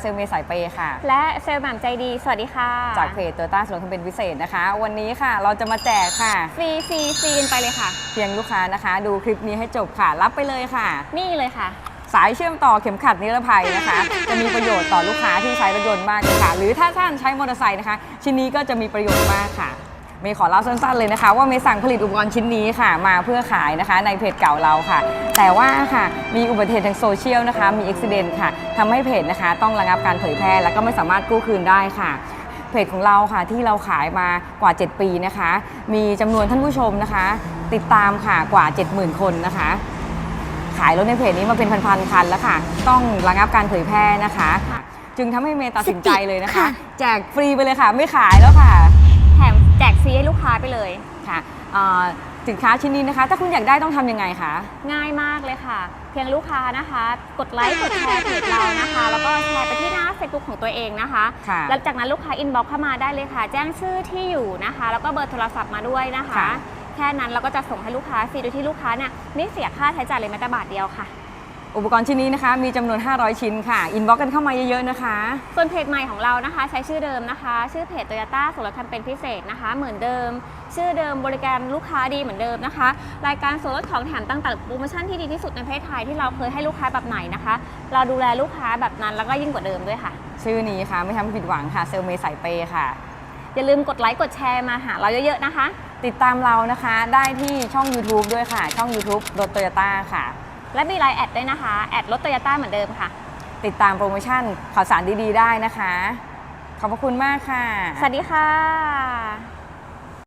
เซลเมย์สายเปย์ค่ะ และเซลล์แหม่มใจดี สวัสดีค่ะจากเพจตัวต้าส่วนคุณเป็นพิเศษนะคะ วันนี้ค่ะเราจะมาแจกค่ะ ฟรีฟรีฟรีกันไปเลยค่ะ เพียงลูกค้านะคะ ดูคลิปนี้ให้จบค่ะ รับไปเลยค่ะ นี่เลยค่ะ สายเชื่อมต่อเข็มขัดนิรภัยนะคะ จะมีประโยชน์ต่อลูกค้าที่ใช้รถยนต์มากเลยค่ะ หรือถ้าท่านใช้มอเตอร์ไซค์นะคะ ชิ้นนี้ก็จะมีประโยชน์มากค่ะ เมย์ขอเล่าสั้นๆเลยนะคะ ว่าเมย์สั่งผลิตอุปกรณ์ชิ้นนี้ค่ะ มาเพื่อขายนะคะ ในเพจเก่าเราค่ะ แต่ว่าค่ะมีอุบัติเหตุทางโซเชียลนะคะ มีอุบิเหตุค่ะทำให้เพจนะคะ ต้องระงับการเผยแพร่แล้วก็ไม่สามารถกู้คืนได้ค่ะเพจของเราค่ะที่เราขายมากว่า 7 ปีนะคะ มีจำนวนท่านผู้ชมนะคะ ติดตามค่ะกว่า 70,000 คนนะคะ ขายรถในเพจนี้มาเป็นพันๆคันแล้วค่ะ ต้องระงับการเผยแพร่นะคะ จึงทำให้เมย์ตัดสินใจเลยนะคะค่ะแจกฟรีไปเลยค่ะ ไม่ขายแล้วค่ะแถ มแจกฟรีให้ลูกค้าไปเลย ค่ะเอ่อสินค้าชิ้นนี้นะคะ ถ้าคุณอยากได้ต้องทำยังไงคะ ง่ายมากเลยค่ะ เพียงลูกค้านะคะ กดไลค์กดแชร์เพจเรานะคะ แล้วก็แชร์ไปที่หน้าเฟซบุ๊กของตัวเองนะคะ ค่ะ หลังจากนั้นลูกค้าอินบ็อกเข้ามาได้เลยค่ะ แจ้งชื่อที่อยู่นะคะ แล้วก็เบอร์โทรศัพท์มาด้วยนะคะ ค่ะ แค่นั้นเราก็จะส่งให้ลูกค้าฟรีโดยที่ลูกค้าเนี่ยไม่เสียค่าใช้จ่ายเลยแม้แต่บาทเดียวค่ะ อุปกรณ์ชิ้นนี้นะคะ มีจำนวน 500 ชิ้นค่ะ อินบ็อกกันเข้ามาเยอะๆนะคะ ส่วนเพจใหม่ของเรานะคะ ใช้ชื่อเดิมนะคะ ชื่อเพจโตโยต้าส่วนลดแคมเปญพิเศษนะคะ เหมือนเดิม ชื่อเดิมบริการลูกค้าดีเหมือนเดิมนะคะ รายการส่วนลดของแถมต่างๆโปรโมชั่นที่ดีที่สุดในประเทศไทยที่เราเคยให้ลูกค้าแบบไหนนะคะ เราดูแลลูกค้าแบบนั้นแล้วก็ยิ่งกว่าเดิมด้วยค่ะ ชื่อนี้ค่ะไม่ทำให้ผิดหวังค่ะเซลเมย์สายเปย์ค่ะ อย่าลืมกดไลค์กดแชร์มาหาเราเยอะๆนะคะ ติดตามเรานะคะได้ที่ช่อง YouTube ด้วยค่ะ ช่อง YouTube รถโตโยต้าค่ะ และมีไลน์แอดด้วยนะคะแอดรถโตโยต้าเหมือนเดิมค่ะ ติดตามโปรโมชั่นข่าวสารดีๆ ได้นะคะ ขอบพระคุณมากค่ะ สวัสดีค่ะ